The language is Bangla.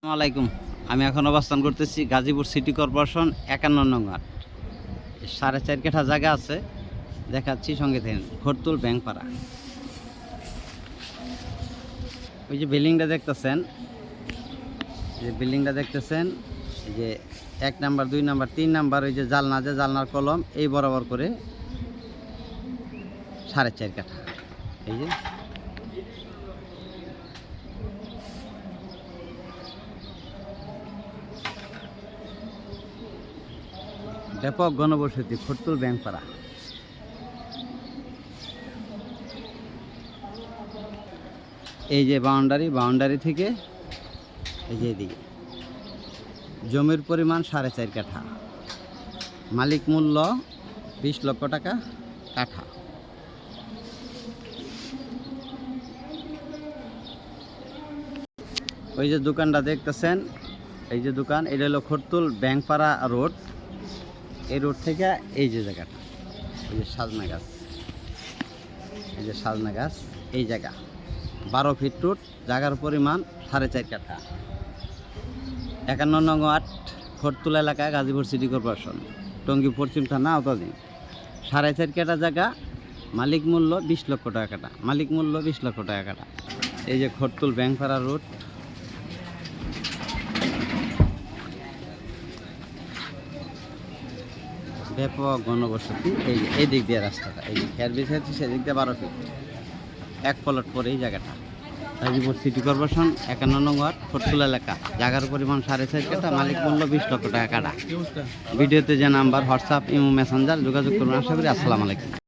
আসসালামু আলাইকুম। আমি এখন অবস্থান করতেছি গাজীপুর সিটি কর্পোরেশন একান্ন নং ওয়ার্ড। সাড়ে চার কাঠা জায়গা আছে, দেখাচ্ছি সঙ্গে থেকে খরতুল ব্যাংকপাড়া। ওই যে বিল্ডিংটা দেখতেছেন, যে বিল্ডিংটা দেখতেছেন, এই যে এক নাম্বার, দুই নাম্বার, তিন নাম্বার, ওই যে জালনা যে জালনার কলম, এই বরাবর করে সাড়ে চার কাঠা। এই যে ব্যাপক গণবসতি খরতুল ব্যাংকপাড়া। এই যে বাউন্ডারি বাউন্ডারি থেকে এই যে এদিকে। জমির পরিমাণ সাড়ে চার কাঠা। মালিক মূল্য বিশ লক্ষ টাকা কাঠা। ওই যে দোকানটা দেখতেছেন, এই যে দোকান, এটা হলো খরতুল ব্যাংকপাড়া রোড। এই রোড থেকে এই যে জায়গাটা, এই যে সাজনা গাছ, এই যে সাজনা গাছ, এই জায়গা। বারো ফিট রোড, জায়গার পরিমাণ সাড়ে চার কাঠা। একান্ন নং আট খরতুলা এলাকা, গাজীপুর সিটি কর্পোরেশন টঙ্গী পশ্চিম থানা আওতাধীন। সাড়ে চার কাঠা জায়গা, মালিক মূল্য বিশ লক্ষ টাকা কাটা মালিক মূল্য বিশ লক্ষ টাকা কাটা এই যে খরতুল ব্যাংকপাড়া রোড ব্যাপক গণবসতি এই এই দিক দিয়ে রাস্তাটা এই যে খেয়ার আছে সেদিক দিয়ে বারো ফিট এক পলট পরে এই জায়গাটা। গাজীপুর সিটি কর্পোরেশন একান্ন নং ওয়ার্ড ফটকুল এলাকা। জায়গার পরিমাণ সাড়ে চার কাটা মালিক মূল্য বিশ লক্ষ টাকা কাটা। ভিডিওতে যে নাম্বার হোয়াটসঅ্যাপ ইমো মেসেঞ্জার যোগাযোগ করুন আশা করি। আসসালামু আলাইকুম।